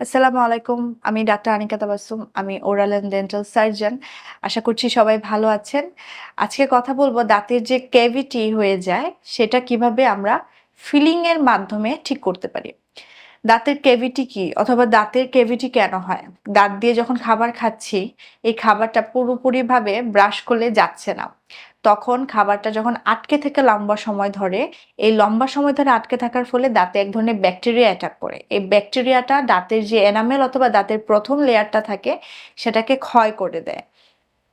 আসসালামু আলাইকুম। আমি ডাক্তার আনিকা তাবাসুম, আমি ওরাল অ্যান্ড ডেন্টাল সার্জন। আশা করছি সবাই ভালো আছেন। আজকে কথা বলব দাঁতের যে ক্যাভিটি হয়ে যায়, সেটা কীভাবে আমরা ফিলিংয়ের মাধ্যমে ঠিক করতে পারি। দাঁতের কেভিটি কি অথবা দাঁতের কেভিটি কেন হয়? দাঁত দিয়ে যখন খাবার খাচ্ছি, এই খাবারটা পুরোপুরিভাবে ব্রাশ করলে যাচ্ছে না। তখন খাবারটা যখন আটকে থেকে লম্বা সময় ধরে, এই লম্বা সময় ধরে আটকে থাকার ফলে দাঁতে এক ধরনের ব্যাকটেরিয়া অ্যাটাক করে। এই ব্যাকটেরিয়াটা দাঁতের যে এনামেল অথবা দাঁতের প্রথম লেয়ারটা থাকে, সেটাকে ক্ষয় করে দেয়।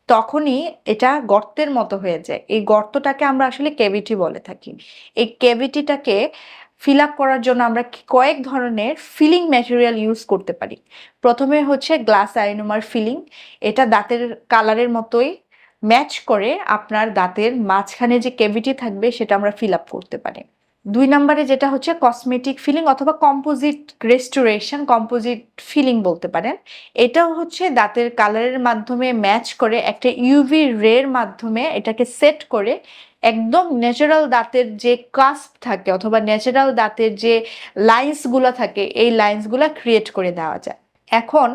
তখনই এটা গর্তের মতো হয়ে যায়। এই গর্তটাকে আমরা আসলে ক্যাভিটি বলে থাকি। এই ক্যাভিটিটাকে ফিল আপ করার জন্য আমরা কয়েক ধরনের ফিলিং ম্যাটেরিয়াল ইউজ করতে পারি। প্রথমে হচ্ছে গ্লাস আইনোমার ফিলিং এটা দাঁতের কালারের মতোই ম্যাচ করে আপনার দাঁতের মাঝখানে যে ক্যাভিটি থাকবে সেটা আমরা ফিল আপ করতে পারি। দুই নম্বরে যেটা হচ্ছে কসমেটিক ফিলিং অথবা কম্পোজিট রেস্টোরেশন কম্পোজিট ফিলিং বলতে পারেন। এটাও হচ্ছে দাঁতের কালারের মাধ্যমে ম্যাচ করে একটা ইউভি রের মাধ্যমে এটাকে সেট করে একদম ন্যাচারাল দাঁতের যে কাস্প থাকে অথবা ন্যাচারাল দাঁতের যে লাইন্সগুলো থাকে, এই লাইন্সগুলো ক্রিয়েট করে দেওয়া যায়। এখন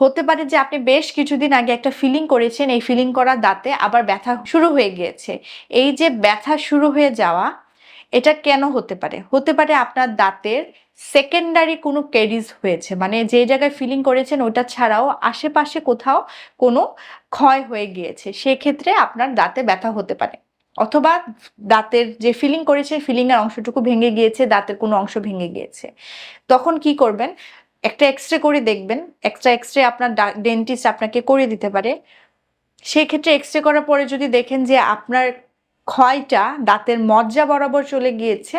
হতে পারে যে আপনি বেশ কিছুদিন আগে একটা ফিলিং করেছেন, এই ফিলিং করা দাঁতে আবার ব্যথা শুরু হয়ে গিয়েছে। এই যে ব্যথা শুরু হয়ে যাওয়া, এটা কেন হতে পারে? হতে পারে আপনার দাঁতের সেকেন্ডারি কোনো ক্যারিজ হয়েছে মানে যে জায়গায় ফিলিং করেছেন ওটা ছাড়াও আশেপাশে কোথাও কোনো ক্ষয় হয়ে গিয়েছে। সেক্ষেত্রে আপনার দাঁতে ব্যথা হতে পারে। অথবা দাঁতের যে ফিলিং করেছে ফিলিংয়ের অংশটুকু ভেঙে গিয়েছে, দাঁতের কোনো অংশ ভেঙে গিয়েছে। তখন কি করবেন? একটা এক্স রে করে দেখবেন। এক্সট্রা এক্সরে আপনার ডেন্টিস্ট আপনাকে করে দিতে পারে। সেই ক্ষেত্রে এক্সরে করার পরে যদি দেখেন যে আপনার ক্ষয়টা দাঁতের মজ্জা বরাবর চলে গিয়েছে,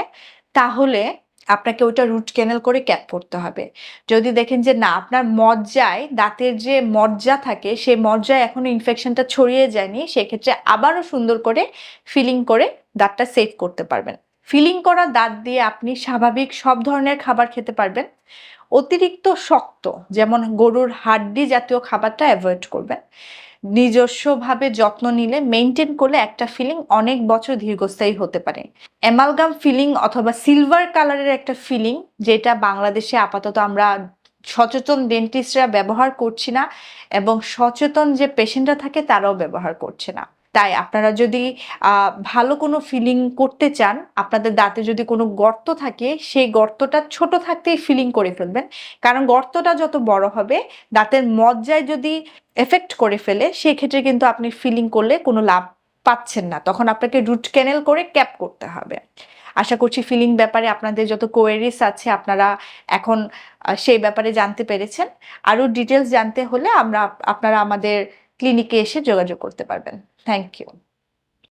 তাহলে আপনাকে ওটা রুট ক্যানেল করে ক্যাপ করতে হবে। যদি দেখেন যে না, আপনার মজ্জায় দাঁতের যে মজ্জা থাকে সেই মজ্জায় এখনও ইনফেকশনটা ছড়িয়ে যায়নি, সেক্ষেত্রে আবারও সুন্দর করে ফিলিং করে দাঁতটা সেভ করতে পারবেন। ফিলিং করা দাঁত দিয়ে আপনি স্বাভাবিক সব ধরনের খাবার খেতে পারবেন। অতিরিক্ত শক্ত, যেমন গরুর হাড্ডি জাতীয় খাবারটা অ্যাভয়েড করবেন। নিজস্বভাবে যত্ন নিলে মেনটেন করলে একটা ফিলিং অনেক বছর দীর্ঘস্থায়ী হতে পারে। অ্যামালগাম ফিলিং অথবা সিলভার কালারের একটা ফিলিং যেটা বাংলাদেশে আপাতত আমরা সচেতন ডেন্টিস্টরা ব্যবহার করছি না এবং সচেতন যে পেশেন্টরা থাকে তারাও ব্যবহার করছে না। তাই আপনারা যদি ভালো কোনো ফিলিং করতে চান, আপনাদের দাঁতে যদি কোনো গর্ত থাকে, সেই গর্তটা ছোট থাকতেই ফিলিং করে ফেলবেন। কারণ গর্তটা যত বড় হবে, দাঁতের মজ্জায় যদি এফেক্ট করে ফেলে, সেক্ষেত্রে কিন্তু আপনি ফিলিং করলে কোনো লাভ পাচ্ছেন না। তখন আপনাকে রুট ক্যানেল করে ক্যাপ করতে হবে। আশা করছি ফিলিং ব্যাপারে আপনাদের যত কোয়েরিস আছে, আপনারা এখন সেই ব্যাপারে জানতে পেরেছেন। আরও ডিটেলস জানতে হলে আমরা, আপনারা আমাদের ক্লিনিকে এসে যোগাযোগ করতে পারবেন। Thank you